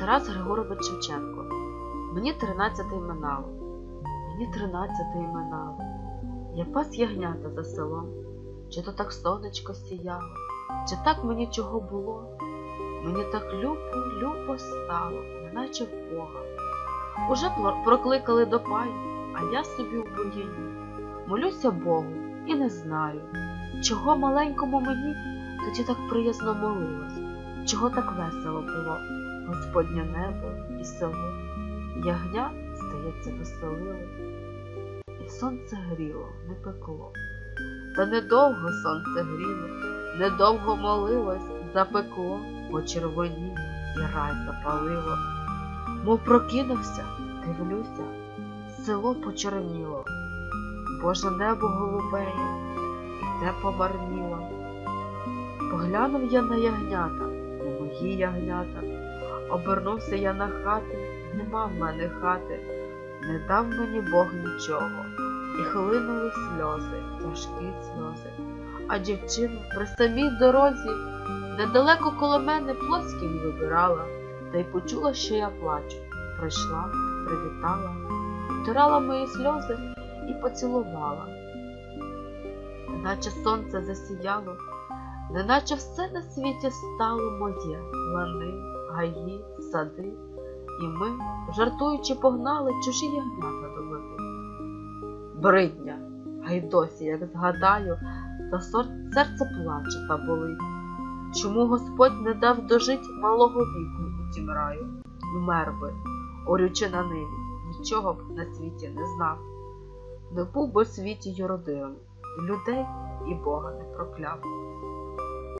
Тарас Григорович Шевченко. Мені тринадцятий минало. Мені тринадцятий минало. Я пас ягнята за селом. Чи то так сонечко сіяло, чи так мені чого було? Мені так любо, любо стало, неначе в Бога. Уже прокликали до паю, а я собі в боїні. Молюся Богу і не знаю, чого маленькому мені тоді так приязно молилось, чого так весело було, Господнє небо і село. Ягня, здається, веселилось, і сонце гріло, не пекло. Та недовго сонце гріло, недовго молилось, запекло, почервоніло і рай запалило. Мов прокинувся, дивлюся, село почерніло, Боже небо голубеє, і те помарніло. Поглянув я на ягнята, мої ягнята, обернувся я на хати, нема в мене хати, не дав мені Бог нічого, і хлинули сльози, тяжкі сльози. А дівчина при самій дорозі недалеко коло мене плоскінь вибирала, та й почула, що я плачу. Прийшла, привітала, втирала мої сльози і поцілувала. Неначе сонце засіяло, неначе все на світі стало моє, лани, гаї, сади, і ми, жартуючи, погнали чужі ягнята до води. Бридня, а й досі, як згадаю, та серце плаче та болить. Чому Господь не дав дожить малого віку у тім раю? Вмер би, орючи на ниві, нічого б на світі не знав. Не був би світі юродивим, і людей і Бога не прокляв.